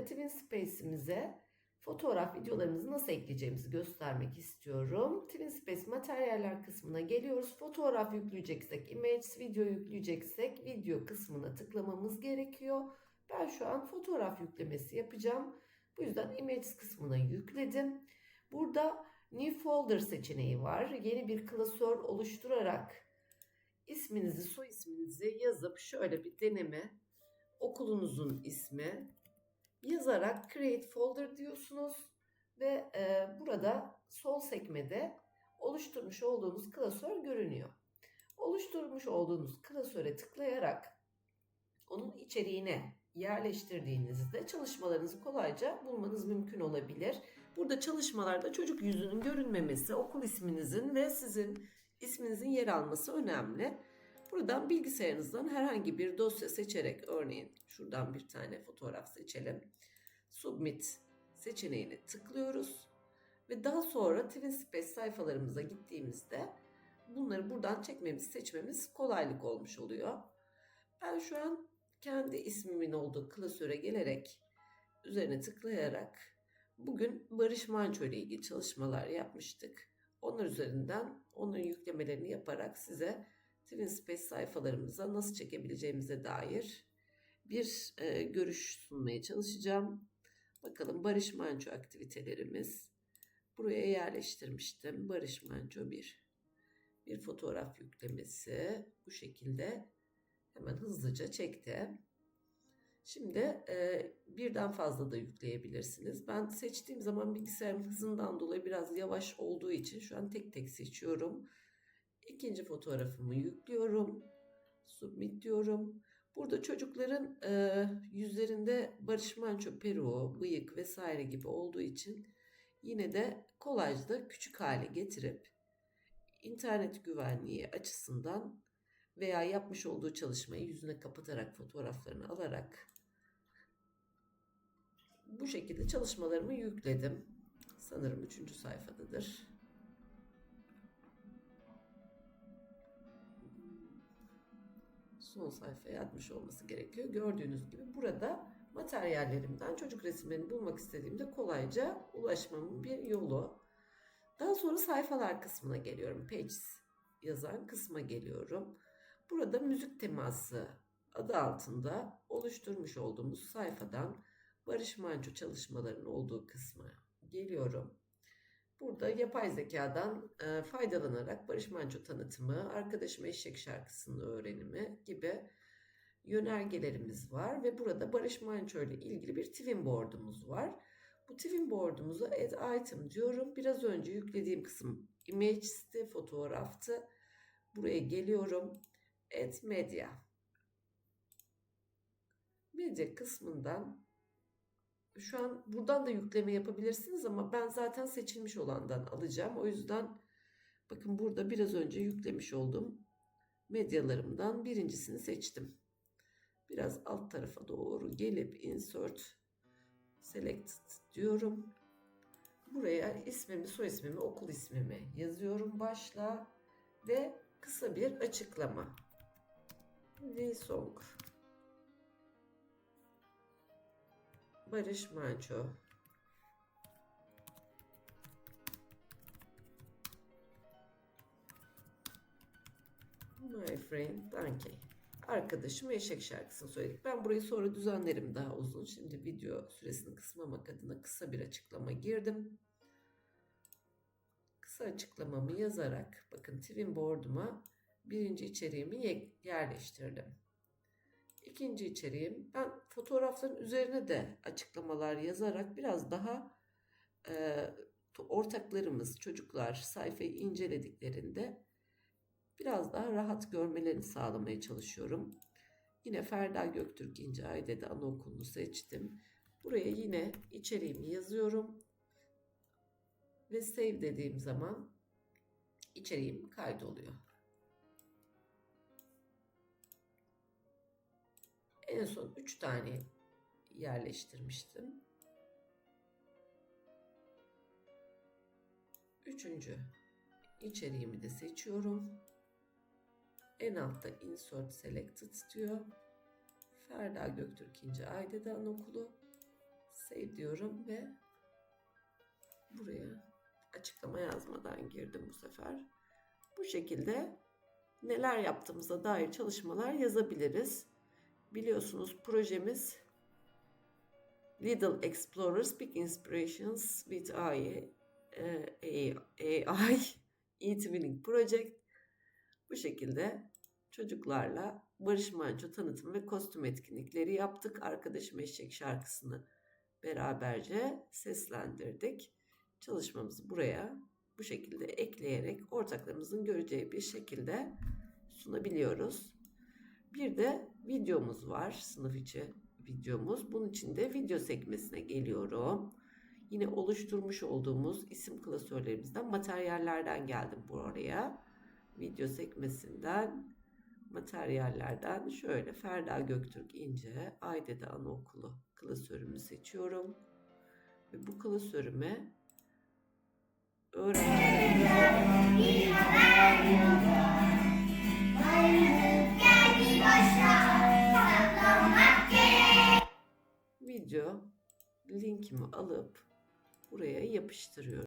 sizlere Twin Space'imize fotoğraf videolarımızı nasıl ekleyeceğimizi göstermek istiyorum. Twin Space materyaller kısmına geliyoruz. Fotoğraf yükleyeceksek, image video yükleyeceksek video kısmına tıklamamız gerekiyor. Ben şu an fotoğraf yüklemesi yapacağım. Bu yüzden image kısmına yükledim. Burada New Folder seçeneği var. Yeni bir klasör oluşturarak isminizi, soy isminizi yazıp şöyle bir deneme okulunuzun ismi yazarak Create Folder diyorsunuz ve e, burada sol sekmede oluşturmuş olduğunuz klasör görünüyor. Oluşturmuş olduğunuz klasöre tıklayarak onun içeriğine yerleştirdiğinizde çalışmalarınızı kolayca bulmanız mümkün olabilir. Burada çalışmalarda çocuk yüzünün görünmemesi, okul isminizin ve sizin isminizin yer alması önemli. Buradan bilgisayarınızdan herhangi bir dosya seçerek örneğin şuradan bir tane fotoğraf seçelim. Submit seçeneğine tıklıyoruz ve daha sonra TwinSpace sayfalarımıza gittiğimizde bunları buradan çekmemiz, seçmemiz kolaylık olmuş oluyor. Ben şu an kendi ismimin olduğu klasöre gelerek üzerine tıklayarak bugün Barış Manço ile ilgili çalışmalar yapmıştık. Onlar üzerinden onun yüklemelerini yaparak size TwinSpace sayfalarımıza nasıl çekebileceğimize dair bir e, görüş sunmaya çalışacağım. Bakalım Barış Manço aktivitelerimiz. Buraya yerleştirmiştim. Barış Manço bir. Bir fotoğraf yüklemesi. Bu şekilde hemen hızlıca çekti. Şimdi e, birden fazla da yükleyebilirsiniz. Ben seçtiğim zaman bilgisayarın hızından dolayı biraz yavaş olduğu için şu an tek tek seçiyorum. İkinci fotoğrafımı yüklüyorum. Submit diyorum. Burada çocukların e, yüzlerinde Barış Manço peruğu, bıyık vesaire gibi olduğu için yine de kolayca küçük hale getirip internet güvenliği açısından veya yapmış olduğu çalışmayı yüzüne kapatarak fotoğraflarını alarak bu şekilde çalışmalarımı yükledim. Sanırım üçüncü sayfadadır. Son sayfaya atmış olması gerekiyor. Gördüğünüz gibi burada materyallerimden çocuk resimlerini bulmak istediğimde kolayca ulaşmamın bir yolu. Daha sonra sayfalar kısmına geliyorum. Pages yazan kısma geliyorum. Burada müzik teması adı altında oluşturmuş olduğumuz sayfadan Barış Manço çalışmalarının olduğu kısma geliyorum. Burada yapay zekadan e, faydalanarak Barış Manço tanıtımı, Arkadaşım Eşek şarkısının öğrenimi gibi yönergelerimiz var ve burada Barış Manço ile ilgili bir twin board'umuz var. Bu twin board'umuza add item diyorum. Biraz önce yüklediğim kısım image'ti, fotoğraftı. Buraya geliyorum. Add media. Medya kısmından şu an buradan da yükleme yapabilirsiniz ama ben zaten seçilmiş olandan alacağım. O yüzden bakın burada biraz önce yüklemiş olduğum medyalarımdan birincisini seçtim. Biraz alt tarafa doğru gelip insert select diyorum. Buraya ismimi, soy ismimi, okul ismimi yazıyorum başla ve kısa bir açıklama. V-Song. Barış Manço. My friend Donkey. Arkadaşım eşek şarkısını söyledik. Ben burayı sonra düzenlerim daha uzun. Şimdi video süresini kısmamak adına kısa bir açıklama girdim. Kısa açıklamamı yazarak bakın Twin Board'uma birinci içeriğimi yerleştirdim. İkinci içeriğim ben fotoğrafların üzerine de açıklamalar yazarak biraz daha e, ortaklarımız çocuklar sayfayı incelediklerinde biraz daha rahat görmelerini sağlamaya çalışıyorum. Yine Ferda Göktürk İnce Aydede Anaokulu'nu seçtim. Buraya yine içeriğimi yazıyorum. Ve save dediğim zaman içeriğim kaydoluyor. En son 3 tane yerleştirmiştim. Üçüncü içeriğimi de seçiyorum. En altta insert selected diyor. Ferda Göktürk İnce Aydede Anokulu. Save diyorum ve buraya açıklama yazmadan girdim bu sefer. Bu şekilde neler yaptığımıza dair çalışmalar yazabiliriz. Biliyorsunuz projemiz Little Explorers Big Inspirations with AI, AI E-Twinning Project. Bu şekilde çocuklarla Barış Manço tanıtım ve kostüm etkinlikleri yaptık. Arkadaşım Eşek şarkısını beraberce seslendirdik. Çalışmamızı buraya bu şekilde ekleyerek ortaklarımızın göreceği bir şekilde sunabiliyoruz. Bir de videomuz var, sınıf içi videomuz. Bunun için de video sekmesine geliyorum. Yine oluşturmuş olduğumuz isim klasörlerimizden, materyallerden geldim buraya. Video sekmesinden, materyallerden şöyle Ferda Göktürk İnce, Aydede Anaokulu klasörümü seçiyorum. Ve bu klasörüme öğrencilerimize linkimi alıp buraya yapıştırıyorum.